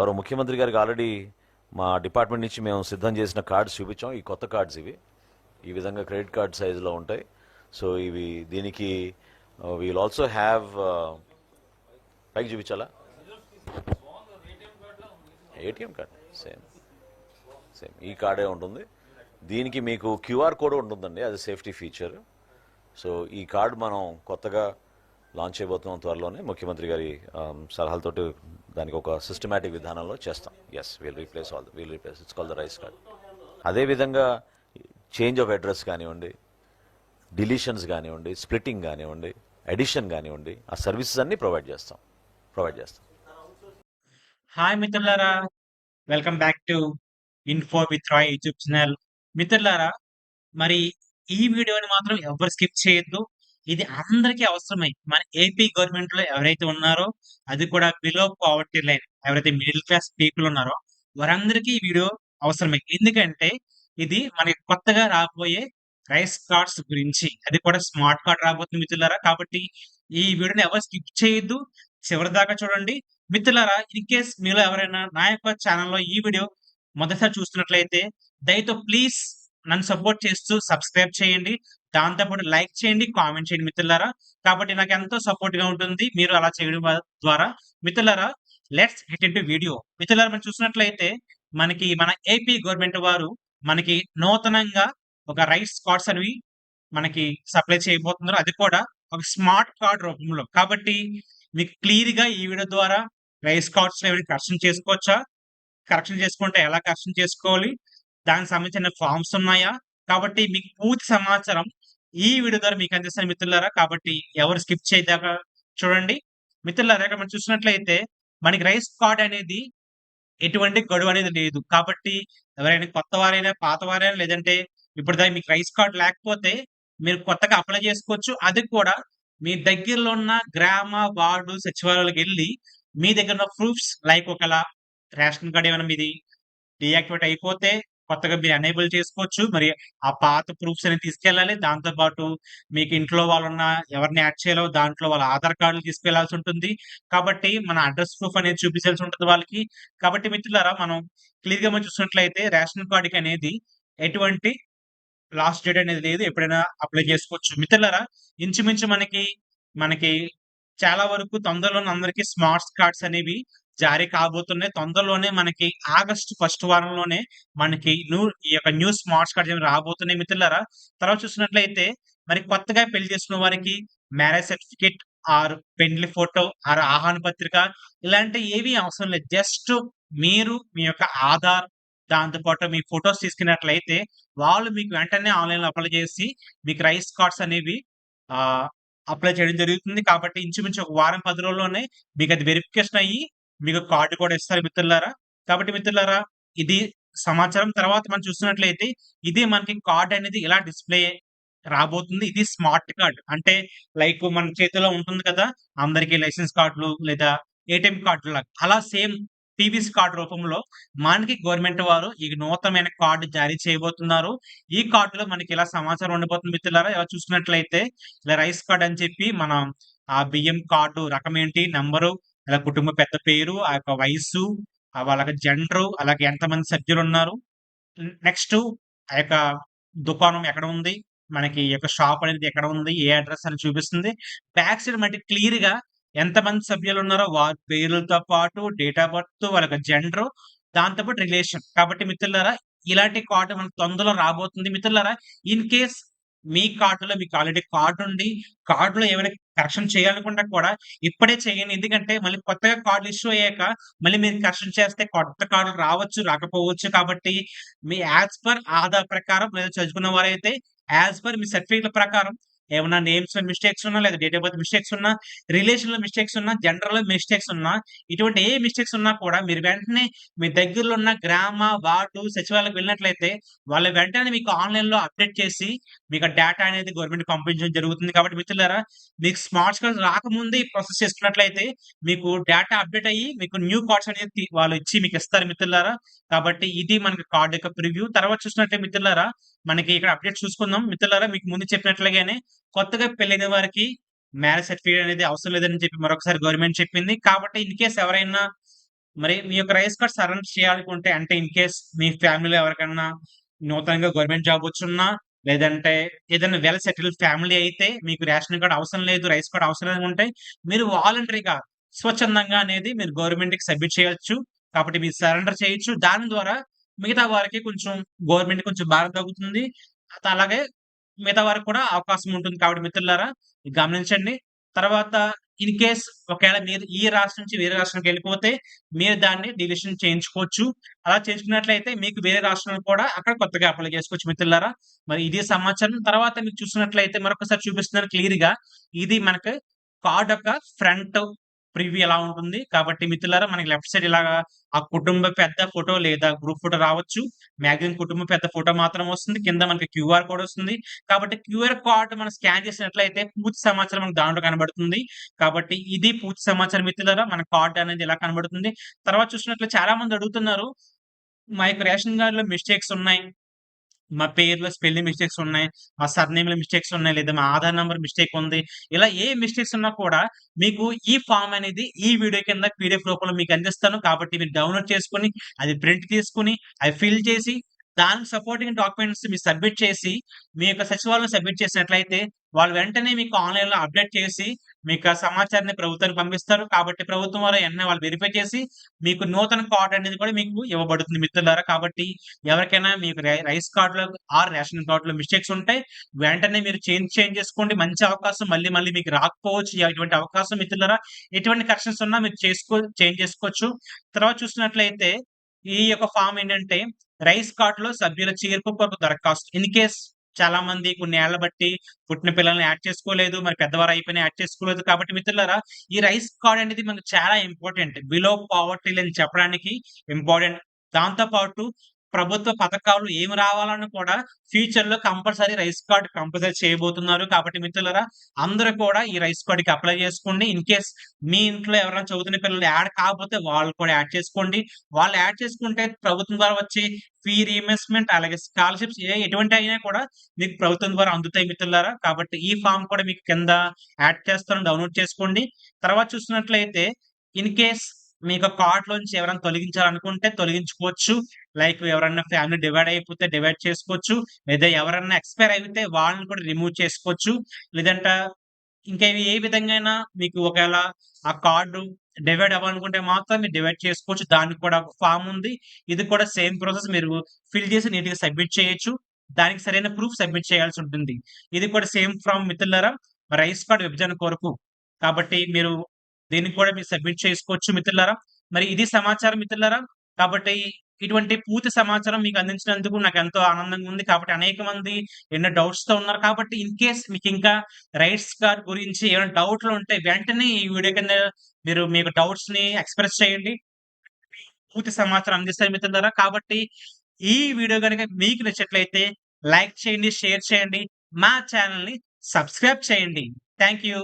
గౌరవ ముఖ్యమంత్రి గారికి ఆల్రెడీ మా డిపార్ట్మెంట్ నుంచి మేము సిద్ధం చేసిన కార్డ్స్ చూపించాం. ఈ కొత్త కార్డ్స్ ఇవి. ఈ విధంగా క్రెడిట్ కార్డ్ సైజులో ఉంటాయి. సో ఇవి దీనికి వీల్ ఆల్సో హ్యావ్ పైకి చూపించాలా? ATM card. సేమ్ సేమ్ ఈ కార్డే ఉంటుంది. దీనికి మీకు క్యూఆర్ కోడ్ ఉంటుందండి. అది సేఫ్టీ ఫీచర్. సో ఈ కార్డ్ మనం కొత్తగా లాంచ్ చేయబోతున్నాం త్వరలోనే. ముఖ్యమంత్రి గారి um, సలహాలతోటి దానికి ఒక సిస్టమేటిక్ విధానంలో చేస్తాం. Yes we'll replace all we'll replace it's call the rice card అదేవిధంగా చేంజ్ ఆఫ్ అడ్రస్ కానివ్వండి డిలీషన్స్ కానివ్వండి స్ప్లిట్టింగ్ కానివ్వండి ఎడిషన్ కానివ్వండి ఆ సర్వీసెస్ అన్ని ప్రొవైడ్ చేస్తాం. ప్రొవైడ్ చేస్తాం. హాయ్ మిత్రులారా. Welcome back to info with Rai YouTube channel మిత్రులారా మరి ఈ వీడియోని మాత్రం ఎవరు స్కిప్ చేయొద్దు. ఇది అందరికీ అవసరమై. మన ఏపీ గవర్నమెంట్లో ఎవరైతే ఉన్నారో అది కూడా బిలో పావర్టీ లైన్ ఎవరైతే మిడిల్ క్లాస్ పీపుల్ ఉన్నారో వారందరికీ ఈ వీడియో అవసరమే. ఎందుకంటే ఇది మనకి కొత్తగా రాబోయే రైస్ కార్డ్స్ గురించి. అది కూడా స్మార్ట్ కార్డ్ రాబోతుంది మిత్రులారా. కాబట్టి ఈ వీడియోని ఎవరు స్కిప్ చేయొద్దు. చివరి దాకా చూడండి. మిత్రులారా ఇన్ కేస్ మీలో ఎవరైనా నా యొక్క ఛానల్లో ఈ వీడియో మొదటిసారి చూస్తున్నట్లయితే దయతో ప్లీజ్ నన్ను సపోర్ట్ చేస్తూ సబ్స్క్రైబ్ చేయండి. దాంతోపాటు లైక్ చేయండి కామెంట్ చేయండి మిత్రులారా. కాబట్టి నాకు ఎంతో సపోర్ట్గా ఉంటుంది. మీరు అలా చేయడం ద్వారా మిత్రులారా లెట్స్ హిట్ ఇంటూ వీడియో మిత్రులారా మనం చూసినట్లయితే మనకి మన ఏపీ గవర్నమెంట్ వారు మనకి నూతనంగా ఒక రైస్ కార్డ్స్ అనేవి మనకి సప్లై చేయబోతున్నారు. అది కూడా ఒక స్మార్ట్ కార్డ్ రూపంలో. కాబట్టి మీకు క్లియర్గా ఈ వీడియో ద్వారా రైస్ కార్డ్స్ ఏమైనా కరెక్షన్ చేసుకోవచ్చా? కరెక్షన్ చేసుకుంటే ఎలా కరెక్షన్ చేసుకోవాలి? దానికి సంబంధించిన ఫార్మ్స్ ఉన్నాయా? కాబట్టి మీకు పూర్తి సమాచారం ఈ వీడియో ద్వారా మీకు అందిస్తాను మిత్రులారా. కాబట్టి ఎవరు స్కిప్ చేయదాకా చూడండి. మిత్రులారా ఇక్కడ మనం చూసినట్లయితే మనకి రైస్ కార్డ్ అనేది ఎటువంటి గడువు అనేది లేదు. కాబట్టి ఎవరైనా కొత్త వారైనా పాత వారైనా లేదంటే ఇప్పుడు దాకా మీకు రైస్ కార్డ్ లేకపోతే మీరు కొత్తగా అప్లై చేసుకోవచ్చు. అది కూడా మీ దగ్గరలో ఉన్న గ్రామ వార్డు సచివాలయాలకు వెళ్ళి మీ దగ్గర ఉన్న ప్రూఫ్స్ లైక్ ఒకలా రేషన్ కార్డ్ ఏమైనా మీది డియాక్టివేట్ అయిపోతే కొత్తగా మీరు ఎనేబుల్ చేసుకోవచ్చు. మరి ఆ పాత ప్రూఫ్స్ అనేది తీసుకెళ్ళాలి. దాంతో పాటు మీకు ఇంట్లో వాళ్ళు ఉన్న ఎవరిని యాడ్ చేయాలో దాంట్లో వాళ్ళ ఆధార్ కార్డులు తీసుకెళ్ళాల్సి ఉంటుంది. కాబట్టి మన అడ్రస్ ప్రూఫ్ అనేది చూపించాల్సి ఉంటుంది వాళ్ళకి. కాబట్టి మిత్రులారా మనం క్లియర్గా మనం చూసినట్లయితే రేషన్ కార్డుకి అనేది ఎటువంటి లాస్ట్ డేట్ అనేది లేదు. ఎప్పుడైనా అప్లై చేసుకోవచ్చు. మిత్రులారా ఇంచుమించు మనకి మనకి చాలా వరకు తొందరలో అందరికి స్మార్ట్ కార్డ్స్ అనేవి జారీ కాబోతున్నాయి. తొందరలోనే మనకి ఆగస్టు ఫస్ట్ వారంలోనే మనకి న్యూ ఈ యొక్క న్యూ స్మార్ట్స్ కార్డ్ రాబోతున్నాయి మిత్రులారా. తర్వాత చూసినట్లయితే మరి కొత్తగా పెళ్ళి చేసుకున్న వారికి మ్యారేజ్ సర్టిఫికేట్ ఆర్ పెండ్లి ఫోటో ఆర్ ఆహ్వాన పత్రిక ఇలాంటి ఏవి అవసరం లేదు. జస్ట్ మీరు మీ యొక్క ఆధార్ దాంతోపాటు మీ ఫొటోస్ తీసుకున్నట్లయితే వాళ్ళు మీకు వెంటనే ఆన్లైన్లో అప్లై చేసి మీకు రైస్ కార్డ్స్ అనేవి అప్లై చేయడం జరుగుతుంది. కాబట్టి ఇంచుమించు ఒక వారం పది రోజుల్లోనే మీకు అది వెరిఫికేషన్ అయ్యి మీకు కార్డు కూడా ఇస్తారు మిత్రులారా. కాబట్టి మిత్రులారా ఇది సమాచారం తర్వాత మనం చూస్తున్నట్లయితే ఇది మనకి కార్డ్ అనేది ఇలా డిస్ప్లే రాబోతుంది? ఇది స్మార్ట్ కార్డ్. అంటే లైక్ మన చేతిలో ఉంటుంది కదా అందరికి లైసెన్స్ కార్డులు లేదా ఏటీఎం కార్డులు లాగా. అలా సేమ్ పీవీసీ కార్డు రూపంలో మనకి గవర్నమెంట్ వారు ఈ నూతనమైన కార్డు జారీ చేయబోతున్నారు. ఈ కార్డులో మనకి ఇలా సమాచారం ఉండబోతుంది మిత్రులారా? ఇలా చూసినట్లయితే ఇలా రైస్ కార్డ్ అని చెప్పి మనం ఆ బియ్యం కార్డు రకం ఏంటి నంబరు అలా కుటుంబ పెద్ద పేరు ఆ యొక్క వయస్సు వాళ్ళ వాళ్ళకి జెండరు అలాగే ఎంతమంది సభ్యులు ఉన్నారు నెక్స్ట్ ఆ యొక్క దుకాణం ఎక్కడ ఉంది? మనకి యొక్క షాప్ అనేది ఎక్కడ ఉంది? ఏ అడ్రస్ అని చూపిస్తుంది? బ్యాక్ సైడ్ మనకి క్లియర్గా ఎంతమంది సభ్యులు ఉన్నారో వారి పేర్లతో పాటు డేట్ ఆఫ్ బర్త్ వాళ్ళ జెండర్ దాంతో పాటు రిలేషన్. కాబట్టి మిత్రులారా ఇలాంటి కార్డు మనకు తొందరలో రాబోతుంది. మిత్రులారా ఇన్ కేస్ మీ కార్డులో మీకు ఆల్రెడీ కార్డు ఉండి కార్డులో ఏమైనా కరెక్షన్ చేయాలనుకున్నా కూడా ఇప్పుడే చేయండి. ఎందుకంటే మళ్ళీ కొత్తగా కార్డు ఇష్యూ అయ్యాక మళ్ళీ మీరు కరెక్షన్ చేస్తే కొత్త కార్డులు రావచ్చు రాకపోవచ్చు కాబట్టి మీ యాజ్ పర్ ఆధార్ ప్రకారం లేదా చదువుకున్న వారైతే యాజ్ పర్ మీ సర్టిఫికేట్ల ప్రకారం ఏమన్నా నేమ్స్లో మిస్టేక్స్ ఉన్నా లేదా డేట్ ఆఫ్ బర్త్ మిస్టేక్స్ ఉన్నా రిలేషన్లో మిస్టేక్స్ ఉన్నా జెండర్లో మిస్టేక్స్ ఉన్నా ఇటువంటి ఏ మిస్టేక్స్ ఉన్నా కూడా మీరు వెంటనే మీ దగ్గరలో ఉన్న గ్రామ వార్డు సచివాలయకు వెళ్ళినట్లయితే వాళ్ళు వెంటనే మీకు ఆన్లైన్లో అప్డేట్ చేసి మీకు డేటా అనేది గవర్నమెంట్ పంపించడం జరుగుతుంది. కాబట్టి మిత్రులారా మీకు స్మార్ట్ కార్డ్స్ రాకముందే ప్రాసెస్ చేసుకున్నట్లయితే మీకు డేటా అప్డేట్ అయ్యి మీకు న్యూ కార్డ్స్ అనేది వాళ్ళు ఇచ్చి మీకు ఇస్తారు మిత్రులారా. కాబట్టి ఇది మనకి కార్డు యొక్క ప్రివ్యూ తర్వాత చూసినట్లయితే మిత్రులారా మనకి ఇక్కడ అప్డేట్ చూసుకుందాం. మిత్రులారా మీకు ముందు చెప్పినట్లుగానే కొత్తగా పెళ్ళైన వారికి మ్యారేజ్ సర్టిఫికేట్ అనేది అవసరం లేదని చెప్పి మరొకసారి గవర్నమెంట్ చెప్పింది. కాబట్టి ఇన్ కేస్ ఎవరైనా మరి మీ యొక్క రైస్ కార్డ్ సరెండర్ చేయాలనుకుంటే అంటే ఇన్ కేస్ మీ ఫ్యామిలీలో ఎవరికైనా నూతనంగా గవర్నమెంట్ జాబ్ వచ్చున్నా లేదంటే ఏదైనా వెల్ సెటిల్డ్ ఫ్యామిలీ అయితే మీకు రేషన్ కార్డ్ అవసరం లేదు రైస్ కార్డ్ అవసరం లేదు ఉంటే మీరు వాలంటరీగా స్వచ్ఛందంగా అనేది మీరు గవర్నమెంట్కి సబ్మిట్ చేయొచ్చు. కాబట్టి మీరు సరెండర్ చేయొచ్చు. దాని ద్వారా మిగతా వారికి కొంచెం గవర్నమెంట్ కొంచెం భారం తగ్గుతుంది. అలాగే మిగతా వారికి కూడా అవకాశం ఉంటుంది కాబట్టి మిత్రులారా గమనించండి. తర్వాత ఇన్ కేస్ ఒకవేళ మీరు ఈ రాష్ట్రం నుంచి వేరే రాష్ట్రానికి వెళ్ళిపోతే మీరు దాన్ని డిలిషన్ చేయించుకోవచ్చు. అలా చేసుకున్నట్లయితే మీకు వేరే రాష్ట్రంలో కూడా అక్కడ కొత్తగా అప్లై చేసుకోవచ్చు మిత్రులారా. మరి ఇది సమాచారం. తర్వాత మీకు చూసినట్లయితే మరొకసారి చూపిస్తున్నారు క్లియర్గా. ఇది మనకి కార్డ్ యొక్క ఫ్రంట్ ప్రివ్యూ ఎలా ఉంటుంది? కాబట్టి మిత్రులారా మనకి లెఫ్ట్ సైడ్ ఇలాగా ఆ కుటుంబ పెద్ద ఫోటో లేదా గ్రూప్ ఫోటో రావచ్చు. మ్యాక్సిమం కుటుంబ పెద్ద ఫోటో మాత్రం వస్తుంది. కింద మనకి క్యూఆర్ కోడ్ వస్తుంది. కాబట్టి క్యూఆర్ కోడ్ మనం స్కాన్ చేసినట్లయితే పూర్తి సమాచారం మనకు దాంట్లో కనబడుతుంది. కాబట్టి ఇది పూర్తి సమాచారం మిత్రులారా మన కార్డ్ అనేది ఎలా కనబడుతుంది. తర్వాత చూసినట్లు చాలా మంది అడుగుతున్నారు మా యొక్క రేషన్ కార్డులో మిస్టేక్స్ ఉన్నాయి. మా పేరులో స్పెల్లింగ్ మిస్టేక్స్ ఉన్నాయి మా సర్నేమ్ మిస్టేక్స్ ఉన్నాయి లేదా మా ఆధార్ నెంబర్ మిస్టేక్ ఉంది ఇలా ఏ మిస్టేక్స్ ఉన్నా కూడా మీకు ఈ ఫామ్ అనేది ఈ వీడియో కింద పీడిఎఫ్ రూపంలో మీకు అందిస్తాను. కాబట్టి మీరు డౌన్లోడ్ చేసుకుని అది ప్రింట్ తీసుకుని అది ఫిల్ చేసి దానికి సపోర్టింగ్ డాక్యుమెంట్స్ మీరు సబ్మిట్ చేసి మీ యొక్క సచివాలయం సబ్మిట్ చేసినట్లయితే వాళ్ళు వెంటనే మీకు ఆన్లైన్లో అప్డేట్ చేసి మీకు సమాచారాన్ని ప్రభుత్వానికి పంపిస్తారు. కాబట్టి ప్రభుత్వం వారు ఎన్న వాళ్ళు వెరిఫై చేసి మీకు నూతన కార్డు అనేది కూడా మీకు ఇవ్వబడుతుంది మిత్రులారా. కాబట్టి ఎవరికైనా మీకు రై- రైస్ కార్డులో ఆర్ రేషన్ కార్డులో మిస్టేక్స్ ఉంటాయి వెంటనే మీరు చేంజ్ చేంజ్ చేసుకోండి. మంచి అవకాశం మళ్ళీ మళ్ళీ మీకు రాకపోవచ్చు. ఇటువంటి అవకాశం మిత్రులారా ఎటువంటి కరెక్షన్స్ ఉన్నా మీరు చేసుకో చేంజ్ చేసుకోవచ్చు. తర్వాత చూసినట్లయితే ఈ యొక్క ఫామ్ ఏంటంటే రైస్ కార్డ్లో సభ్యుల చేర్పు కొరకు దరఖాస్తు. ఇన్ కేస్ చాలా మంది కొన్ని ఏళ్ళ బట్టి పుట్టిన పిల్లల్ని యాడ్ చేసుకోలేదు మరి పెద్దవారు అయిపోయినా యాడ్ చేసుకోలేదు కాబట్టి మిత్రులారా ఈ రైస్ కార్డ్ అనేది మనకు చాలా ఇంపార్టెంట్ బిలో పావర్టీ అని చెప్పడానికి ఇంపార్టెంట్ దాంతో పాటు ప్రభుత్వ పథకాలు ఏమి రావాలని కూడా ఫ్యూచర్లో కంపల్సరీ రైస్ కార్డ్ కంపల్సరీ చేయబోతున్నారు. కాబట్టి మిత్రులరా అందరూ కూడా ఈ రైస్ కార్డ్కి అప్లై చేసుకోండి. ఇన్ కేస్ మీ ఇంట్లో ఎవరైనా చదువుతున్న పిల్లలు యాడ్ కాకపోతే వాళ్ళు కూడా యాడ్ చేసుకోండి. వాళ్ళు యాడ్ చేసుకుంటే ప్రభుత్వం ద్వారా వచ్చే ఫీ రీఇన్వెస్ట్మెంట్ అలాగే స్కాలర్షిప్స్ ఏ ఎటువంటి అయినా కూడా మీకు ప్రభుత్వం ద్వారా అందుతాయి మిత్రులారా. కాబట్టి ఈ ఫామ్ కూడా మీకు కింద యాడ్ చేస్తాను డౌన్లోడ్ చేసుకోండి. తర్వాత చూసినట్లయితే ఇన్ కేస్ మీకు కార్డ్ లోంచి ఎవరైనా తొలగించాలనుకుంటే తొలగించుకోవచ్చు. లైక్ ఎవరైనా ఫ్యామిలీ డివైడ్ అయిపోతే డివైడ్ చేసుకోవచ్చు. లేదా ఎవరైనా ఎక్స్పైర్ అయితే వాళ్ళని కూడా రిమూవ్ చేసుకోవచ్చు. లేదంటే ఇంకా ఏ విధంగా మీకు ఒకవేళ ఆ కార్డు డివైడ్ అవ్వాలనుకుంటే మాత్రం మీరు డివైడ్ చేసుకోవచ్చు. దానికి కూడా ఒక ఫామ్ ఉంది. ఇది కూడా సేమ్ ప్రాసెస్ మీరు ఫిల్ చేసి నీట్గా సబ్మిట్ చేయొచ్చు. దానికి సరైన ప్రూఫ్ సబ్మిట్ చేయాల్సి ఉంటుంది. ఇది కూడా సేమ్ ఫ్రమ్ మిత్రులారా రైస్ కార్డ్ విభజన కొరకు. కాబట్టి మీరు దీనికి కూడా మీరు సబ్మిట్ చేసుకోవచ్చు మిత్రులారా. మరి ఇది సమాచారం మిత్రులారా. కాబట్టి ఇటువంటి పూర్తి సమాచారం మీకు అందించినందుకు నాకు ఎంతో ఆనందంగా ఉంది. కాబట్టి అనేక మంది ఎన్నో డౌట్స్తో ఉన్నారు. కాబట్టి ఇన్ కేస్ మీకు ఇంకా రైట్స్ కార్డ్ గురించి ఏమైనా డౌట్లు ఉంటే వెంటనే ఈ వీడియో కింద మీరు మీకు డౌట్స్ని ఎక్స్ప్రెస్ చేయండి. పూర్తి సమాచారం అందిస్తారు మిత్రులారా. కాబట్టి ఈ వీడియో కనుక మీకు నచ్చినట్లయితే లైక్ చేయండి షేర్ చేయండి. మా ఛానల్ని సబ్స్క్రైబ్ చేయండి. Thank you.